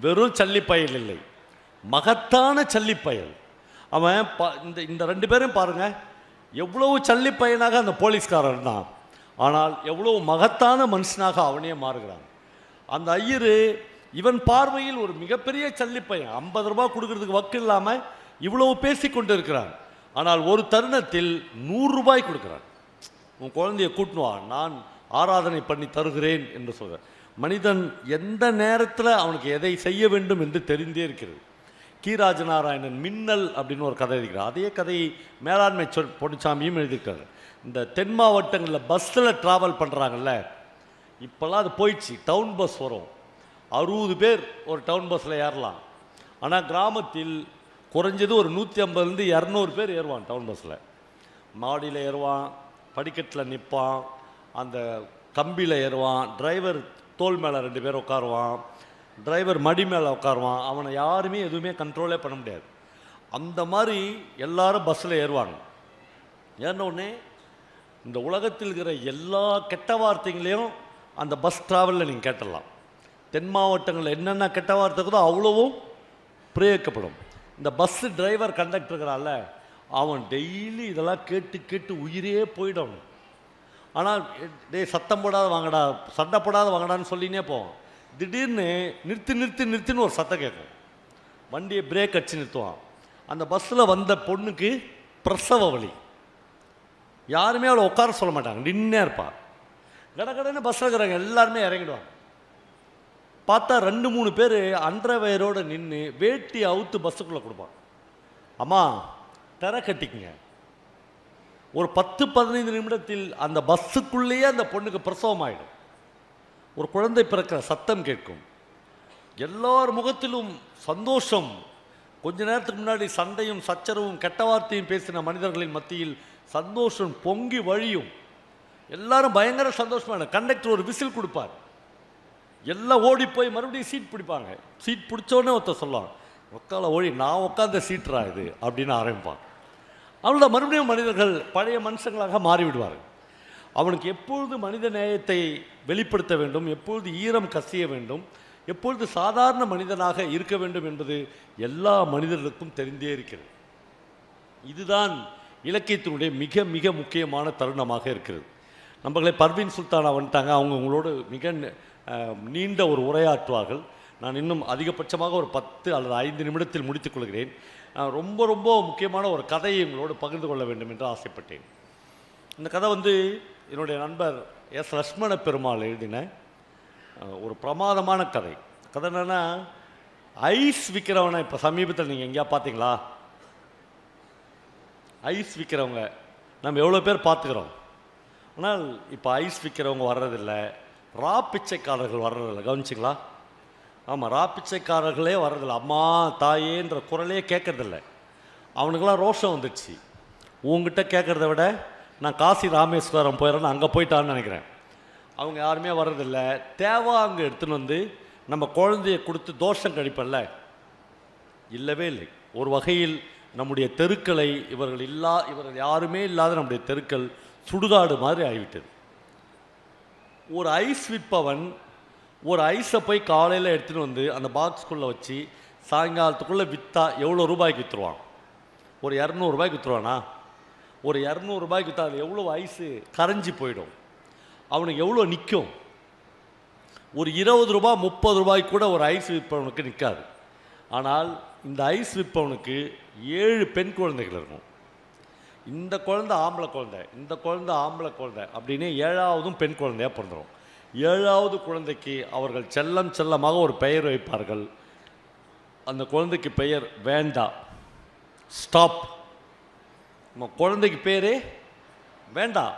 வெறும் சல்லிப்பயல் இல்லை. மகத்தான சல்லிப்பயல். அவன் ப- இந்த இந்த ரெண்டு பேரும் பாருங்க. எவ்வளவு சல்லிப்பயனாக அந்த போலீஸ்காரன் தான் ஆனால் எவ்வளவு மகத்தான மனுஷனாக அவனே மாறுகிறான். அந்த ஐயரு இவன் பார்வையில் ஒரு மிகப்பெரிய சல்லிப்பையன். ஐம்பது ரூபாய் கொடுக்கறதுக்கு வக்கு இல்லாமல் இவ்வளவு பேசி கொண்டு இருக்கிறான் ஆனால் ஒரு தருணத்தில் நூறு ரூபாய் உன் குழந்தைய கூட்டினுவான் நான் ஆராதனை பண்ணி தருகிறேன் என்று சொல்கிறேன் மனிதன் எந்த நேரத்தில் அவனுக்கு எதை செய்ய வேண்டும் என்று தெரிந்தே இருக்கிறது. கீராஜ நாராயணன் மின்னல் அப்படின்னு ஒரு கதை எழுதிக்கிறார். அதே கதையை மேலாண்மை சொல் பொன்னிச்சாமியும் எழுதியிருக்காரு. இந்த தென் மாவட்டங்களில் பஸ்ஸில் ட்ராவல் பண்ணுறாங்கல்ல இப்போல்லாம் அது போயிடுச்சு. டவுன் பஸ் வரும். அறுபது பேர் ஒரு டவுன் பஸ்ஸில் ஏறலாம். ஆனால் கிராமத்தில் குறைஞ்சது ஒரு நூற்றி ஐம்பதுலேருந்து இரநூறு பேர் ஏறுவான் டவுன் பஸ்ஸில் மாடியில் ஏறுவான் படிக்கட்டில் நிற்பான் அந்த கம்பியில் ஏறுவான் டிரைவர் தோல் மேலே ரெண்டு பேர் உட்காருவான். டிரைவர் மடி மேலே உட்காருவான். அவனை யாருமே எதுவுமே கண்ட்ரோலே பண்ண முடியாது. அந்த மாதிரி எல்லாரும் பஸ்ஸில் ஏறுவாங்க. ஏன்ன இந்த உலகத்தில் இருக்கிற எல்லா கெட்ட வார்த்தைகளையும் அந்த பஸ் ட்ராவலில் நீங்கள் கேட்டலாம் தென் மாவட்டங்களில் என்னென்ன கெட்ட வார்த்தை இருக்குதோ அவ்வளவும் பிரயோகிக்கப்படும். இந்த பஸ்ஸு டிரைவர் கண்டக்டர் இருக்கிறான்ல அவன் டெய்லி இதெல்லாம் கேட்டு கேட்டு உயிரே போயிடும். ஆனால் டேய் சத்தம் போடாத வாங்கடா சண்டை போடாத வாங்கடான்னு சொல்லினே போவோம். திடீர்னு நிறுத்து நிறுத்து நிறுத்துன்னு ஒரு சத்தம் கேட்கும். வண்டியை பிரேக் அடிச்சு நிறுத்துவான். அந்த பஸ்ஸில் வந்த பொண்ணுக்கு பிரசவ வலி. யாருமே அவளை உட்கார சொல்ல மாட்டாங்க. நின்னே கட கடன்னு பஸ்ஸில் இருக்கிறாங்க எல்லாருமே இறங்கிடுவாங்க. பார்த்தா ரெண்டு மூணு பேர் அண்டர்வேரோடு நின்று வேட்டி அவுத்து பஸ்ஸுக்குள்ளே கொடுப்பான் அம்மா திரை கட்டிக்குங்க. ஒரு பத்து பதினைந்து நிமிடத்தில் அந்த பஸ்ஸுக்குள்ளேயே அந்த பொண்ணுக்கு பிரசவம் ஆகிடும் ஒரு குழந்தை பிறக்கிற சத்தம் கேட்கும். எல்லார் முகத்திலும் சந்தோஷம். கொஞ்ச நேரத்துக்கு முன்னாடி சண்டையும் சச்சரவும் கெட்ட வார்த்தையும் பேசின மனிதர்களின் மத்தியில் சந்தோஷம் பொங்கி வழியும். எல்லாரும் பயங்கர சந்தோஷமான கண்டக்டர் ஒரு விசில் கொடுப்பார். எல்லாம் ஓடி போய் மறுபடியும் சீட் பிடிப்பாங்க. சீட் பிடிச்சோடனே ஒருத்தர் சொல்லுவான் உட்கால ஓடி நான் உட்காந்த சீட்ரா இது? அப்படின்னு ஆரம்பிப்பான் அவ்வளோ மறுபடியும் மனிதர்கள் பழைய மனுஷங்களாக மாறிவிடுவார்கள். அவனுக்கு எப்பொழுது மனித நேயத்தை வெளிப்படுத்த வேண்டும் எப்பொழுது ஈரம் கசிய வேண்டும் எப்பொழுது சாதாரண மனிதனாக இருக்க வேண்டும் என்பது எல்லா மனிதர்களுக்கும் தெரிந்தே இருக்கிறது. இதுதான் இலக்கியத்தினுடைய மிக மிக முக்கியமான தருணமாக இருக்கிறது. நம்மளே பர்வீன் சுல்தானா வந்துட்டாங்க அவங்க உங்களோடு மிக நீண்ட ஒரு உரையாற்றுவார்கள். நான் இன்னும் அதிகபட்சமாக ஒரு பத்து அல்லது ஐந்து நிமிடத்தில் முடித்துக் கொள்கிறேன். நான் ரொம்ப ரொம்ப முக்கியமான ஒரு கதையை உங்களோடு பகிர்ந்து கொள்ள வேண்டும் என்று ஆசைப்பட்டேன். இந்த கதை வந்து என்னுடைய நண்பர் எஸ். லக்ஷ்மண பெருமாள் எழுதின ஒரு பிரமாதமான கதை. கதை என்னென்னா ஐஸ் விற்கிறவனை இப்போ சமீபத்தில் நீங்கள் எங்கேயா பார்த்தீங்களா? ஐஸ் விற்கிறவங்க நம்ம எவ்வளோ பேர் பார்த்துக்கிறோம். ஆனால் இப்போ ஐஸ் விற்கிறவங்க வர்றதில்லை. ரா பிச்சைக்காரர்கள் வர்றதில்லை. கவனிச்சிங்களா? ஆமாம் ராப்பிச்சைக்காரர்களே வரதில்லை வர்றதில்ல. அம்மா தாயேன்ற குரலே கேட்கறதில்ல. அவனுக்கெல்லாம் ரோஷம் வந்துடுச்சு உங்ககிட்ட கேட்குறத விட நான் காசி ராமேஸ்வரம் போயிடறேன்னு அங்கே போயிட்டான்னு நினைக்கிறேன். அவங்க யாருமே வர்றதில்ல. தேவா அங்கே எடுத்துன்னு வந்து நம்ம குழந்தைய கொடுத்து தோஷம் கழிப்பல்ல. இல்லவே இல்லை. ஒரு வகையில் நம்முடைய தெருக்களை இவர்கள் இல்லா இவர்கள் யாருமே இல்லாத நம்முடைய தெருக்கள் சுடுகாடு மாதிரி ஆகிவிட்டது. ஒரு ஐஸ் விற்பவன் ஒரு ஐஸை போய் காலையில் எடுத்துகிட்டு வந்து அந்த பாக்ஸ்குள்ளே வச்சு சாயங்காலத்துக்குள்ளே விற்றா எவ்வளோ ரூபாய்க்கு விற்றுருவான் ஒரு இரநூறுபாய்க்கு விற்றுருவானா ஒரு இரநூறுபாய்க்கு விற்றா அது எவ்வளோ ஐஸு கரைஞ்சி போயிடும்? அவனுக்கு எவ்வளோ நிற்கும் ஒரு இருபது ரூபாய் முப்பது ரூபாய்க்கு கூட ஒரு ஐஸ் விற்பவனுக்கு நிற்காது ஆனால் இந்த ஐஸ் விற்பவனுக்கு ஏழு பெண் குழந்தைகள் இருக்கும். இந்த குழந்தை ஆம்பளை குழந்தை இந்த குழந்தை ஆம்பளை குழந்தை அப்படின்னு ஏழாவதும் பெண் குழந்தையாக பிறந்துடும் ஏழாவது குழந்தைக்கு அவர்கள் செல்லம் செல்லமாக ஒரு பெயர் வைப்பார்கள். அந்த குழந்தைக்கு பெயர் வேண்டா. ஸ்டாப் நம்ம குழந்தைக்கு பேரே வேண்டாம்